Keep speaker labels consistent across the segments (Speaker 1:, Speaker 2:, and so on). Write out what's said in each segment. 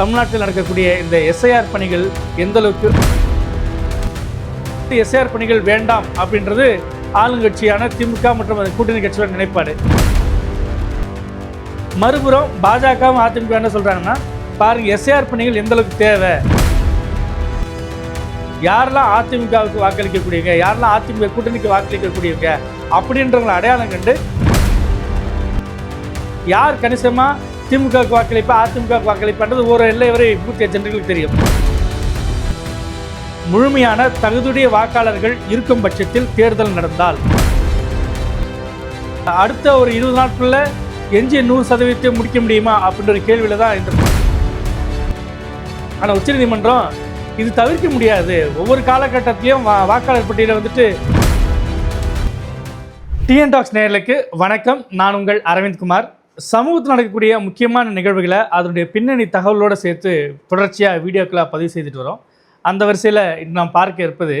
Speaker 1: தமிழ்நாட்டில் நடக்கக்கூடிய இந்த எஸ்ஐஆர் பணிகள் எந்த அளவுக்கு எஸ்ஐஆர் பணிகள் வேண்டாம் அப்படின்றது ஆளுங்கட்சியான திமுக மற்றும் கூட்டணி கட்சியோட நிலைப்பாடு. மறுபுறம் பாஜகவும் அதிமுக என்ன சொல்றாங்கன்னா பாருங்க எஸ்ஐஆர் பணிகள் எந்த அளவுக்கு தேவை? யாரெல்லாம் அதிமுகவுக்கு வாக்களிக்கக்கூடியவங்க யாரெல்லாம் அதிமுக கூட்டணிக்கு வாக்களிக்கக்கூடியவங்க அப்படின்றவங்களை அடையாளம் கண்டு யார் கணிசமாக திமுகவுக்கு வாக்களிப்பா அதிமுகவுக்கு வாக்களிப்பான்றது ஒரு எல்லை வரை பூத்திய ஜனங்களுக்கு தெரியும். முழுமையான தகுதியுடைய வாக்காளர்கள் இருக்கும் பட்சத்தில் தேர்தல் நடந்தால். அடுத்த ஒரு இருபது நாட்களில் எஞ்சிய நூறு சதவீதத்தை முடிக்க முடியுமா? அப்படின்ற ஒரு கேள்வியில் தான் இந்த ஆனால் உச்சநீதிமன்றம் இது தவிர்க்க முடியாது. ஒவ்வொரு காலகட்டத்திலையும் வா வாக்காளர் பட்டியலில் வந்துட்டு டிஎன் டாக்ஸ் நேர்களுக்கு வணக்கம். நான் உங்கள் அரவிந்த் குமார். சமூகத்தில் நடக்கக்கூடிய முக்கியமான நிகழ்வுகளை அதனுடைய பின்னணி தகவலோடு சேர்த்து தொடர்ச்சியாக வீடியோக்களாக பதிவு செய்துட்டு வரோம். அந்த வரிசையில் இன்று நாம் பார்க்க இருப்பது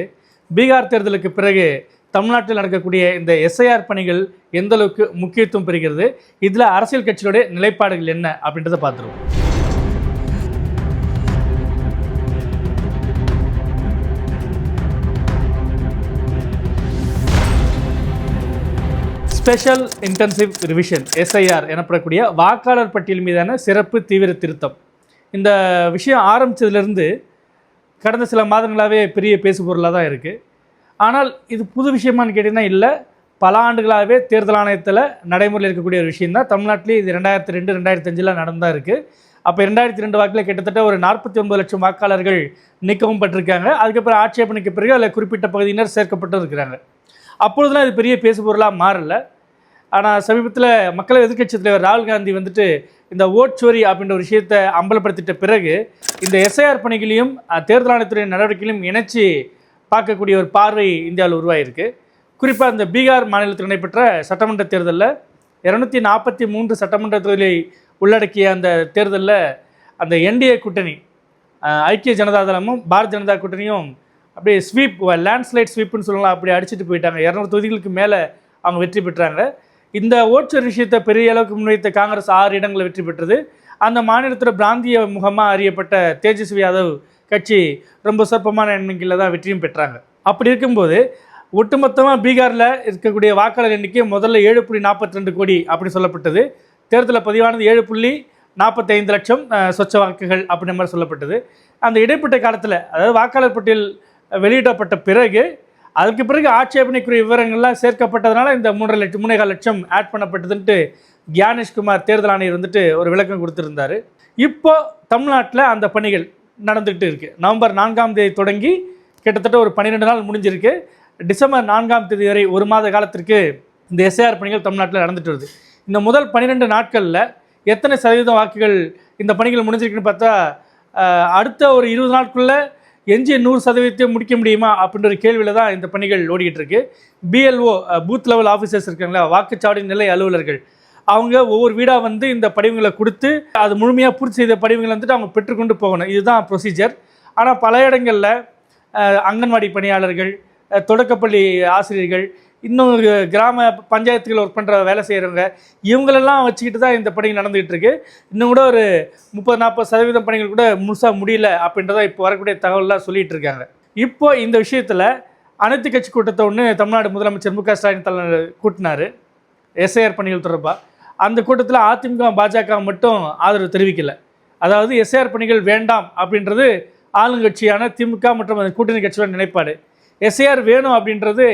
Speaker 1: பீகார் தேர்தலுக்கு பிறகு தமிழ்நாட்டில் நடக்கக்கூடிய இந்த எஸ்ஐஆர் பணிகள் எந்த அளவுக்கு முக்கியத்துவம் பெறுகிறது இதில் அரசியல் கட்சிகளுடைய நிலைப்பாடுகள் என்ன அப்படின்றத பார்த்துருவோம். ஸ்பெஷல் இன்டென்சிவ் ரிவிஷன் எஸ்ஐஆர் எனப்படக்கூடிய வாக்காளர் பட்டியல் மீதான சிறப்பு தீவிர திருத்தம். இந்த விஷயம் ஆரம்பித்ததுலேருந்து கடந்த சில மாதங்களாகவே பெரிய பேசு பொருளாக தான் இருக்குது ஆனால் இது புது விஷயமான்னு கேட்டிங்கன்னா இல்லை பல ஆண்டுகளாகவே தேர்தல் ஆணையத்தில் நடைமுறையில் இருக்கக்கூடிய ஒரு விஷயம் தான். தமிழ்நாட்டிலே இது ரெண்டாயிரத்தி ரெண்டு ரெண்டாயிரத்தி அஞ்சில் நடந்தா இருக்குது அப்போ ரெண்டாயிரத்தி ரெண்டு வாக்கில் கிட்டத்தட்ட ஒரு நாற்பத்தி ஒன்பது லட்சம் வாக்காளர்கள் நீக்கவும் பட்டிருக்காங்க. அதுக்கப்புறம் ஆட்சேபனைக்கு பிறகு அதில் குறிப்பிட்ட பகுதியினர் சேர்க்கப்பட்டு இருக்கிறாங்க. அப்பொழுதுலாம் இது பெரிய பேசு பொருளாக மாறல. ஆனால் சமீபத்தில் மக்களவை எதிர்க்கட்சி தலைவர் ராகுல் காந்தி வந்துட்டு இந்த ஓட்சோரி அப்படின்ற ஒரு விஷயத்தை அம்பலப்படுத்திட்ட பிறகு இந்த எஸ்ஐஆர் பணிகளையும் தேர்தல் ஆணையத்துறை நடவடிக்கைகளையும் இணைச்சி பார்க்கக்கூடிய ஒரு பார்வை இந்தியாவில் உருவாயிருக்கு. குறிப்பாக இந்த பீகார் மாநிலத்தில் நடைபெற்ற சட்டமன்ற தேர்தலில் இரநூத்தி நாற்பத்தி மூன்று சட்டமன்ற தொகுதியை உள்ளடக்கிய அந்த தேர்தலில் அந்த என்டிஏ கூட்டணி ஐக்கிய ஜனதா தளமும் பாரதிய ஜனதா கூட்டணியும் அப்படியே ஸ்வீப் லேண்ட்ஸ்லைட் ஸ்வீப்னு சொல்லலாம். அப்படி அடிச்சுட்டு போயிட்டாங்க. இரநூறு தொகுதிகளுக்கு மேலே அவங்க வெற்றி பெற்றாங்க. இந்த ஓட்சர் விஷயத்தை பெரிய அளவுக்கு முன்வைத்த காங்கிரஸ் ஆறு இடங்களில் வெற்றி பெற்றது. அந்த மாநிலத்தில் பிராந்திய முகமாக அறியப்பட்ட தேஜஸ்வி யாதவ் கட்சி ரொம்ப சொற்பமான எண்ணிக்கையில் தான் வெற்றியும் பெற்றாங்க. அப்படி இருக்கும்போது ஒட்டுமொத்தமாக பீகாரில் இருக்கக்கூடிய வாக்காளர் எண்ணிக்கை முதல்ல ஏழு புள்ளி நாற்பத்தி ரெண்டு கோடி அப்படி சொல்லப்பட்டது. தேர்தலில் பதிவானது ஏழு புள்ளி நாற்பத்தைந்து லட்சம் சொச்ச வாக்குகள் அப்படின்ற மாதிரி சொல்லப்பட்டது. அந்த இடைப்பட்ட காலத்தில் அதாவது வாக்காளர் பட்டியல் வெளியிடப்பட்ட பிறகு அதுக்கு பிறகு ஆட்சேபனைக்குரிய விவரங்கள்லாம் சேர்க்கப்பட்டதுனால இந்த மூன்றரை லட்சம் மூணேகால் லட்சம் ஆட் பண்ணப்பட்டதுன்ட்டு கியானேஷ்குமார் தேர்தல் ஆணையர் வந்துட்டு ஒரு விளக்கம் கொடுத்துருந்தாரு. இப்போ தமிழ்நாட்டில் அந்த பணிகள் நடந்துகிட்டு இருக்குது நவம்பர் நான்காம் தேதி தொடங்கி கிட்டத்தட்ட ஒரு பன்னிரெண்டு நாள் முடிஞ்சிருக்கு. டிசம்பர் நான்காம் தேதி வரை ஒரு மாத காலத்திற்கு இந்த எஸ்ஐஆர் பணிகள் தமிழ்நாட்டில் நடந்துட்டு வருது. இந்த முதல் பன்னிரெண்டு நாட்களில் எத்தனை சதவீதம் வாக்குகள் இந்த பணிகள் முடிஞ்சிருக்குன்னு பார்த்தா அடுத்த ஒரு இருபது நாட்குள்ளே எஞ்சிய நூறு சதவீதத்தை முடிக்க முடியுமா அப்படின்ற ஒரு கேள்வியில் தான் இந்த பணிகள் ஓடிக்கிட்டு இருக்கு பிஎல்ஓ பூத் லெவல் ஆஃபீஸர்ஸ் இருக்காங்களா வாக்குச்சாவடி நிலை அலுவலர்கள் அவங்க ஒவ்வொரு வீடாக வந்து இந்த படிவங்களை கொடுத்து அது முழுமையாக பூர்த்தி செய்த படிவங்களை வந்துட்டு அவங்க பெற்றுக்கொண்டு போகணும். இதுதான் ப்ரொசீஜர் ஆனால் பல இடங்களில் அங்கன்வாடி பணியாளர்கள் தொடக்கப்பள்ளி ஆசிரியர்கள் இன்னும் கிராம பஞ்சாயத்துகள் ஒர்க் பண்ணுற வேலை செய்கிறவங்க இவங்களெல்லாம் வச்சுக்கிட்டு தான் இந்த பணிகள் நடந்துகிட்டு இருக்கு. இன்னும் கூட ஒரு முப்பது நாற்பது சதவீதம் பணிகள் கூட முழுசாக முடியல அப்படின்றத இப்போ வரக்கூடிய தகவல்லாம் சொல்லிகிட்டு இருக்காங்க. இப்போ இந்த விஷயத்தில் அனைத்து கட்சி கூட்டத்தை ஒன்று தமிழ்நாடு முதலமைச்சர் மு க ஸ்டாலின் தலைவர் கூட்டினாரு எஸ்ஐஆர் பணிகள் தொடர்பாக அந்த கூட்டத்தில் அதிமுக பாஜக மட்டும் ஆதரவு தெரிவிக்கல. அதாவது எஸ்ஐஆர் பணிகள் வேண்டாம் அப்படின்றது ஆளுங்கட்சியான திமுக மற்றும் அந்த கூட்டணி கட்சியோட நிலைப்பாடு. எஸ்ஐஆர் வேணும் அப்படின்றது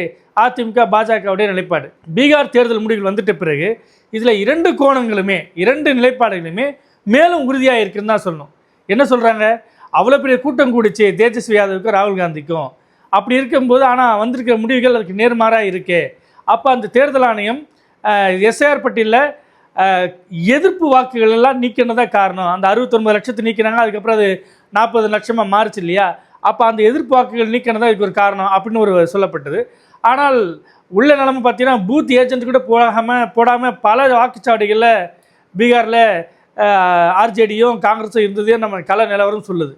Speaker 1: அதிமுக பாஜகவுடைய நிலைப்பாடு. பீகார் தேர்தல் முடிவுகள் வந்துட்ட பிறகு இதில் இரண்டு கோணங்களுமே இரண்டு நிலைப்பாடுகளுமே மேலும் உறுதியாக இருக்குன்னு தான் சொல்லணும். என்ன சொல்கிறாங்க அவ்வளோ பெரிய கூட்டம் கூடிச்சு தேஜஸ்வி யாதவுக்கும் ராகுல் காந்திக்கும். அப்படி இருக்கும்போது ஆனால் வந்திருக்கிற முடிவுகள் அதுக்கு நேர்மாறாக இருக்கே. அப்போ அந்த தேர்தல் ஆணையம் எஸ்ஐஆர் பட்டியலில் எதிர்ப்பு வாக்குகள் எல்லாம் நீக்கினதான் காரணம். அந்த அறுபத்தொன்பது லட்சத்தை நீக்கினாங்க அதுக்கப்புறம் அது நாற்பது லட்சமாக மாறுச்சு இல்லையா? அப்போ அந்த எதிர்ப்பு நீக்கினதான் இதுக்கு ஒரு காரணம் அப்படின்னு ஒரு சொல்லப்பட்டது. ஆனால் உள்ள நிலமை பார்த்தீங்கன்னா பூத் ஏஜென்ட் கூட போடாமல் போடாமல் பல வாக்குச்சாவடிகளில் பீகாரில் ஆர்ஜேடியும் காங்கிரஸும் இருந்ததே நம்ம கல நிலவரம் சொல்லுது.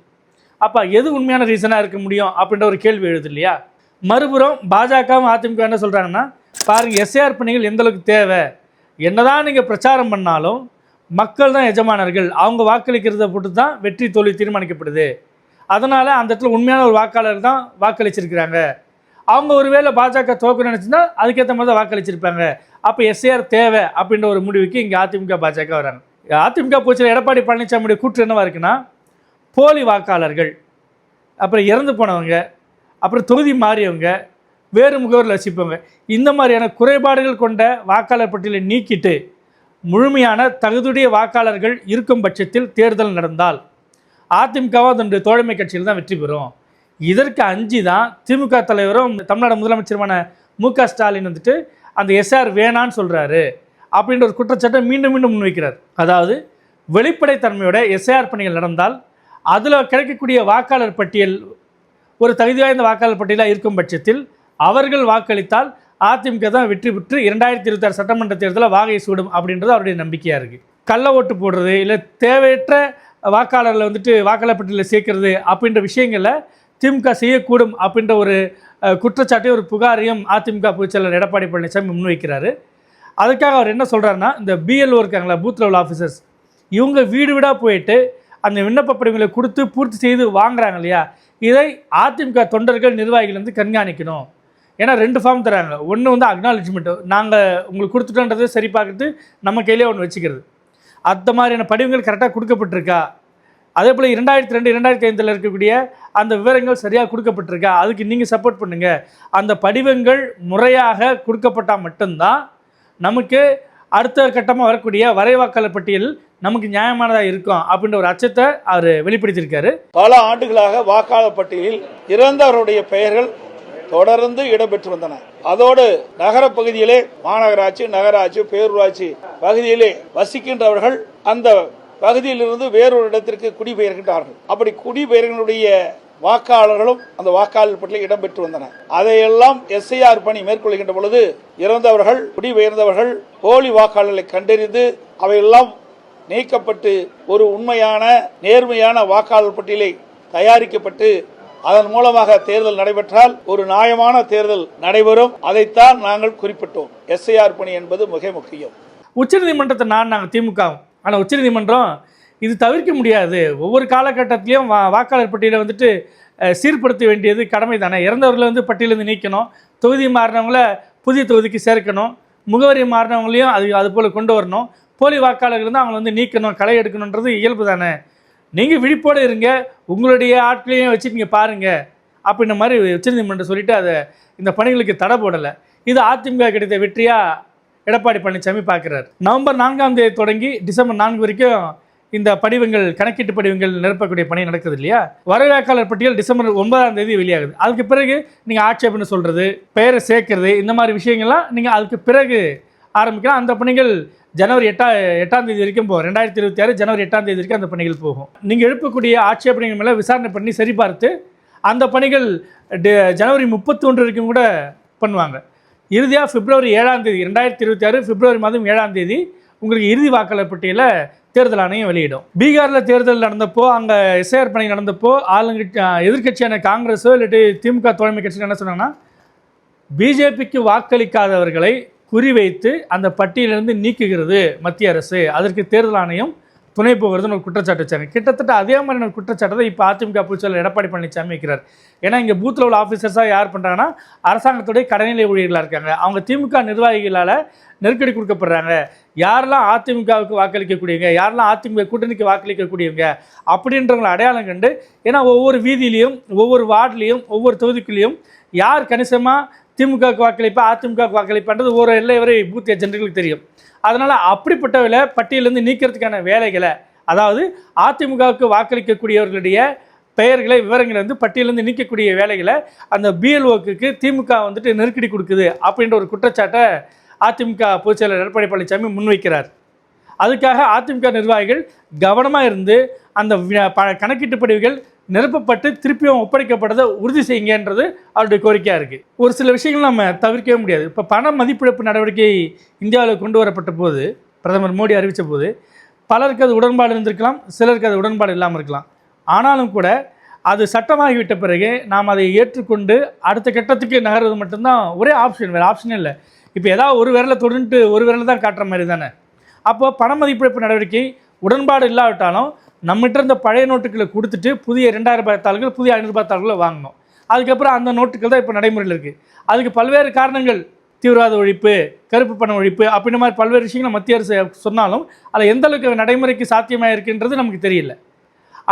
Speaker 1: அப்போ எது உண்மையான ரீசனாக இருக்க முடியும் அப்படின்ற ஒரு கேள்வி எழுது இல்லையா? மறுபுறம் பாஜகவும் அதிமுக என்ன சொல்கிறாங்கன்னா பாருங்கள் எஸ்ஏஆர் பணிகள் எந்த அளவுக்கு தேவை? என்னதான் நீங்கள் பிரச்சாரம் பண்ணாலும் மக்கள் தான் எஜமானர்கள். அவங்க வாக்களிக்கிறத போட்டு தான் வெற்றி தோல்வி தீர்மானிக்கப்படுது. அதனால் அந்த இடத்துல உண்மையான ஒரு வாக்காளர் தான் வாக்களிச்சிருக்கிறாங்க. அவங்க ஒருவேளை பாஜக தோக்க நினச்சிருந்தா அதுக்கேற்ற மாதிரி தான் வாக்களிச்சிருப்பாங்க. அப்போ எஸ்ஏஆர் தேவை அப்படின்ற ஒரு முடிவுக்கு இங்கே அதிமுக பாஜக வராங்க. அதிமுக போச்சு எடப்பாடி பழனிசாமியுடைய கூற்று என்னவா இருக்குன்னா போலி வாக்காளர்கள் அப்புறம் இறந்து போனவங்க அப்புறம் தொகுதி மாறியவங்க வேறு முகவரில் வசிப்பவங்க இந்த மாதிரியான குறைபாடுகள் கொண்ட வாக்காளர் பட்டியலை நீக்கிட்டு முழுமையான தகுதியுடைய வாக்காளர்கள் இருக்கும் பட்சத்தில் தேர்தல் நடந்தால் அதிமுகவும் அதனுடைய தோழமை கட்சியில் தான் வெற்றி பெறும். இதற்கு அஞ்சு தான் திமுக தலைவரும் தமிழ்நாடு முதலமைச்சருமான மு க ஸ்டாலின் வந்துட்டு அந்த எஸ்ஆர் வேணான்னு சொல்கிறாரு அப்படின்ற ஒரு குற்றச்சாட்டை மீண்டும் மீண்டும் முன்வைக்கிறார். அதாவது வெளிப்படைத்தன்மையோட எஸ்ஐஆர் பணிகள் நடந்தால் அதில் கிடைக்கக்கூடிய வாக்காளர் பட்டியல் ஒரு தகுதி வாய்ந்த வாக்காளர் பட்டியலாக இருக்கும் பட்சத்தில் அவர்கள் வாக்களித்தால் அதிமுக தான் வெற்றி பெற்று இரண்டாயிரத்தி இருபத்தாறு சட்டமன்ற தேர்தலில் வாகை சூடும் அப்படின்றது அவருடைய நம்பிக்கையாக இருக்குது கள்ள ஓட்டு போடுறது இல்லை தேவையற்ற வாக்காளர்களை வந்துட்டு வாக்காளர் பட்டியலில் சேர்க்கறது அப்படின்ற விஷயங்களை திமுக செய்யக்கூடும் அப்படின்ற ஒரு குற்றச்சாட்டையும் ஒரு புகாரையும் அதிமுக பொதுச்செயலர் எடப்பாடி பழனிசாமி முன்வைக்கிறாரு. அதுக்காக அவர் என்ன சொல்கிறாருன்னா இந்த பிஎல்ஓ இருக்காங்களா பூத் லெவல் ஆஃபீஸர்ஸ் இவங்க வீடு வீடாக போயிட்டு அந்த விண்ணப்ப படிவங்களை கொடுத்து பூர்த்தி செய்து வாங்குறாங்க இல்லையா? இதை அதிமுக தொண்டர்கள் நிர்வாகிகள் வந்து கண்காணிக்கணும். ஏன்னா ரெண்டு ஃபார்ம் தராங்க ஒன்று வந்து அக்னாலஜ்மெண்ட் நாங்கள் உங்களுக்கு கொடுத்துட்டோன்றதை சரி பார்க்குறது நம்ம கையிலே ஒன்று வச்சுக்கிறது. அந்த மாதிரியான படிவங்கள் கரெக்டாக கொடுக்கப்பட்டிருக்கா? அதே போல் இரண்டாயிரத்தி ரெண்டு இரண்டாயிரத்தி ஐந்தில் இருக்கக்கூடிய அந்த விவரங்கள் சரியாக கொடுக்கப்பட்டிருக்கா? அதுக்கு நீங்கள் சப்போர்ட் பண்ணுங்கள் அந்த படிவங்கள் முறையாக கொடுக்கப்பட்டால் மட்டும்தான் நமக்கு அடுத்த கட்டமாக வரக்கூடிய வரைவாக்காளர் பட்டியல் நமக்கு நியாயமானதாக இருக்கும் அப்படின்ற ஒரு அச்சத்தை அவர் வெளிப்படுத்தியிருக்காரு.
Speaker 2: பல ஆண்டுகளாக வாக்காளர் பட்டியலில் இறந்தவருடைய பெயர்கள் தொடர்ந்து இடம்பெற்று வந்தன. அதோடு நகர பகுதியிலே மாநகராட்சி நகராட்சி பேரூராட்சி பகுதியிலே வசிக்கின்றவர்கள் அந்த பகுதியிலிருந்து வேறொரு இடத்திற்கு குடிபெயர்கின்றார்கள். அப்படி குடிபெயர்களுடைய வாக்காளர்களும் அந்த வாக்காளர் பட்டியலில் இடம்பெற்று வந்தன. அதையெல்லாம் எஸ்ஐஆர் பணி மேற்கொள்கின்ற பொழுது இறந்தவர்கள் குடிபெயர்ந்தவர்கள் போலி வாக்காளர்களை கண்டறிந்து அவையெல்லாம் நீக்கப்பட்டு ஒரு உண்மையான நேர்மையான வாக்காளர் பட்டியலை தயாரிக்கப்பட்டு அதன் மூலமாக தேர்தல் நடைபெற்றால் ஒரு நியாயமான தேர்தல் நடைபெறும். அதைத்தான் நாங்கள் குறிப்பிட்டோம். எஸ்ஐஆர் பணி என்பது மிக முக்கியம்.
Speaker 1: உச்சநீதிமன்றத்தை நான் நாங்கள் திமுக ஆனால் உச்சநீதிமன்றம் இது தவிர்க்க முடியாது. ஒவ்வொரு காலகட்டத்திலையும் வா வாக்காளர் பட்டியலை வந்துட்டு சீர்படுத்த வேண்டியது கடமை தானே இறந்தவர்களை வந்து பட்டியலேருந்து நீக்கணும். தொகுதி மாறினவங்கள புதிய தொகுதிக்கு சேர்க்கணும். முகவரி மாறினவங்களையும் அது அது போல் கொண்டு வரணும். போலி வாக்காளர்கள் தான் அவங்களை வந்து நீக்கணும். களை எடுக்கணுன்றது இயல்பு தானே. நீங்கள் விழிப்போடு இருங்க. உங்களுடைய ஆட்களையும் வச்சு நீங்கள் பாருங்கள் அப்படின்ற மாதிரி உச்சநீதிமன்றம் சொல்லிவிட்டு அதை இந்த பணிகளுக்கு தடை போடலை. இது அதிமுக கிடைத்த வெற்றியாக எடப்பாடி பழனிசாமி பார்க்குறாரு. நவம்பர் நான்காம் தேதி தொடங்கி டிசம்பர் நான்கு வரைக்கும் இந்த படிவங்கள் கணக்கீட்டு படிவங்கள் நிரப்பக்கூடிய பணி நடக்குது இல்லையா? வரவேற்காளர் பட்டியல் டிசம்பர் ஒன்பதாம் தேதி வெளியாகுது. அதுக்கு பிறகு நீங்கள் ஆட்சேபனை சொல்கிறது பெயரை சேர்க்கறது இந்த மாதிரி விஷயங்கள்லாம் நீங்கள் அதுக்கு பிறகு ஆரம்பிக்கலாம். அந்த பணிகள் ஜனவரி எட்டா எட்டாம் தேதி வரைக்கும் போகும் ரெண்டாயிரத்தி இருபத்தி ஆறு ஜனவரி எட்டாம் தேதி வரைக்கும் அந்த பணிகள் போகும். நீங்கள் எழுப்பக்கூடிய ஆட்சேபனைகள் மேலே விசாரணை பண்ணி சரிபார்த்து அந்த பணிகள் ஜனவரி முப்பத்தி ஒன்று வரைக்கும் கூட பண்ணுவாங்க. இறுதியாக பிப்ரவரி ஏழாம் தேதி ரெண்டாயிரத்தி இருபத்தி ஆறு பிப்ரவரி மாதம் ஏழாம் தேதி உங்களுக்கு இறுதி வாக்காளர் பட்டியலில் தேர்தல் ஆணையம் வெளியிடும். பீகாரில் தேர்தல் நடந்தப்போ அங்கே எஸ்ஐஆர் பணி நடந்தப்போ ஆளுங்கட்சி எதிர்க்கட்சியான காங்கிரஸோ இல்லாட்டி திமுக தோழமை கட்சிகள் என்ன சொன்னாங்கன்னா பிஜேபிக்கு வாக்களிக்காதவர்களை குறிவைத்து அந்த பட்டியலிருந்து நீக்குகிறது மத்திய அரசு. அதற்கு தேர்தல் ஆணையம் துணை போகிறதுன்னு ஒரு குற்றச்சாட்டு வச்சாங்க கிட்டத்தட்ட அதே மாதிரியான ஒரு குற்றச்சாட்டை தான் இப்போ அதிமுக பொதுச்செயலர் எடப்பாடி பழனிசாமி வைக்கிறார். ஏன்னா இங்கே பூத்தில் உள்ள ஆஃபீஸர்ஸாக யார் பண்ணுறாங்கன்னா அரசாங்கத்துடைய கடைநிலை ஊழியர்களாக இருக்காங்க. அவங்க திமுக நிர்வாகிகளால் நெருக்கடி கொடுக்கப்படுறாங்க. யாரெல்லாம் அதிமுகவுக்கு வாக்களிக்கக்கூடியவங்க யாரெல்லாம் அதிமுக கூட்டணிக்கு வாக்களிக்கக்கூடியவங்க அப்படின்றவங்களை அடையாளம் கண்டு ஏன்னா ஒவ்வொரு வீதியிலையும் ஒவ்வொரு வார்டுலேயும் ஒவ்வொரு தொகுதிக்குள்ளேயும் யார் கணிசமாக திமுகவுக்கு வாக்களிப்பா அதிமுகவுக்கு வாக்களிப்பான்றது ஒரு எல்லை வரை பூத்திய ஏஜென்ட்டுகளுக்கு தெரியும். அதனால் அப்படிப்பட்டவர்களை பட்டியலேருந்து நீக்கிறதுக்கான வேலைகளை அதாவது அதிமுகவுக்கு வாக்களிக்கக்கூடியவர்களுடைய பெயர்களை விவரங்களை வந்து பட்டியலேருந்து நீக்கக்கூடிய வேலைகளை அந்த பிஎல்ஓக்கு திமுக வந்துட்டு நெருக்கடி கொடுக்குது அப்படின்ற ஒரு குற்றச்சாட்டை அதிமுக பொதுச்செயலர் எடப்பாடி பழனிசாமி முன்வைக்கிறார். அதுக்காக அதிமுக நிர்வாகிகள் கவனமாக இருந்து அந்த கணக்கீட்டு படிவுகள் நிரப்பப்பட்டு திருப்பியும் ஒப்படைக்கப்படுறதை உறுதி செய்யுங்கன்றது அவருடைய கோரிக்கையாக இருக்குது ஒரு சில விஷயங்கள் நம்ம தவிர்க்கவே முடியாது. இப்போ பண மதிப்பிழப்பு நடவடிக்கை இந்தியாவில் கொண்டு வரப்பட்ட போது பிரதமர் மோடி அறிவித்த போது பலருக்கு அது உடன்பாடு இருந்திருக்கலாம் சிலருக்கு அது உடன்பாடு இல்லாமல் இருக்கலாம். ஆனாலும் கூட அது சட்டமாகிவிட்ட பிறகு நாம் அதை ஏற்றுக்கொண்டு அடுத்த கட்டத்துக்கு நகர்வது மட்டும்தான் ஒரே ஆப்ஷன் வேறு ஆப்ஷனே இல்லை. இப்போ ஏதாவது ஒரு விரலை தொடுன்ட்டு ஒரு விரலை தான் காட்டுற மாதிரி தானே. அப்போ பண மதிப்பிழப்பு நடவடிக்கை உடன்பாடு இல்லாவிட்டாலும் நம்மகிட்ட இருந்த பழைய நோட்டுகளை கொடுத்துட்டு புதிய ரெண்டாயிரம் ரூபாய் தாள்கள் புதிய ஐநூறு ரூபாய் தாள்களை வாங்கணும் அதுக்கப்புறம் அந்த நோட்டுகள் தான் இப்போ நடைமுறையில் இருக்குது அதுக்கு பல்வேறு காரணங்கள் தீவிரவாத ஒழிப்பு கருப்பு பண ஒழிப்பு அப்படின்ற மாதிரி பல்வேறு விஷயங்களை மத்திய அரசு சொன்னாலும் அதில் எந்த அளவுக்கு நடைமுறைக்கு சாத்தியமாக இருக்குன்றது நமக்கு தெரியல.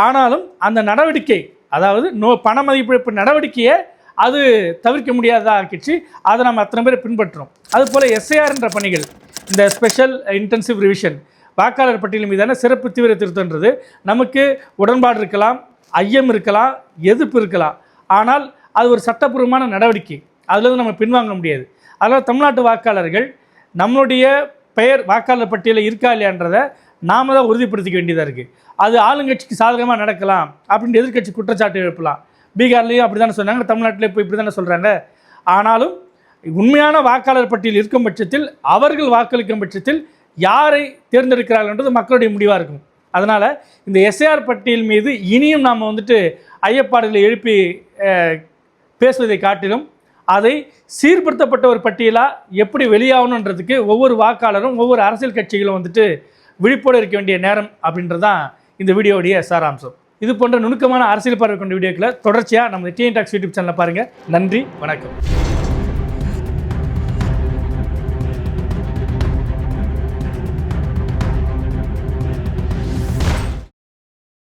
Speaker 1: ஆனாலும் அந்த நடவடிக்கை அதாவது நோ பண மதிப்பிழப்பு நடவடிக்கையை அது தவிர்க்க முடியாததாக ஆக்கிச்சு அதை நம்ம அத்தனை பேர் பின்பற்றுறோம். அதுபோல் எஸ்ஐஆர்ன்ற பணிகள் இந்த ஸ்பெஷல் இன்டென்சிவ் ரிவிஷன் வாக்காளர் பட்டியல் மீதான சிறப்பு தீவிர திருத்தன்றது நமக்கு உடன்பாடு இருக்கலாம் ஐயம் இருக்கலாம் எதிர்ப்பு இருக்கலாம். ஆனால் அது ஒரு சட்டப்பூர்வமான நடவடிக்கை. அதுலேருந்து நம்ம பின்வாங்க முடியாது. அதனால் தமிழ்நாட்டு வாக்காளர்கள் நம்மளுடைய பெயர் வாக்காளர் பட்டியலில் இருக்கா இல்லையான்றதை நாம தான் உறுதிப்படுத்திக்க வேண்டியதாக இருக்குது அது ஆளுங்கட்சிக்கு சாதகமாக நடக்கலாம் அப்படின்ட்டு எதிர்க்கட்சி குற்றச்சாட்டு எழுப்பலாம். பீகார்லேயும் அப்படி தானே சொன்னாங்க தமிழ்நாட்டில் இப்போ இப்படி தானே சொல்கிறாங்க ஆனாலும் உண்மையான வாக்காளர் பட்டியல் இருக்கும் பட்சத்தில் அவர்கள் வாக்களிக்கும் பட்சத்தில் யாரை தேர்ந்தெடுக்கிறார்கள் என்றது மக்களுடைய முடிவாக இருக்கும். அதனால் இந்த எஸ்ஏஆர் பட்டியல் மீது இனியும் நாம் வந்துட்டு ஐயப்பாடுகளை எழுப்பி பேசுவதை காட்டிலும் அதை சீர்படுத்தப்பட்ட ஒரு பட்டியலாக எப்படி வெளியாகணுன்றதுக்கு ஒவ்வொரு வாக்காளரும் ஒவ்வொரு அரசியல் கட்சிகளும் வந்துட்டு விழிப்போடு இருக்க வேண்டிய நேரம் அப்படின்றது தான் இந்த வீடியோவுடைய சாராம்சம். இது போன்ற நுணுக்கமான அரசியல் பார்வை கொண்ட வீடியோக்களை தொடர்ச்சியாக நம்ம டிஎன் டாக்ஸ் யூடியூப் சேனலில் பாருங்கள் நன்றி வணக்கம்.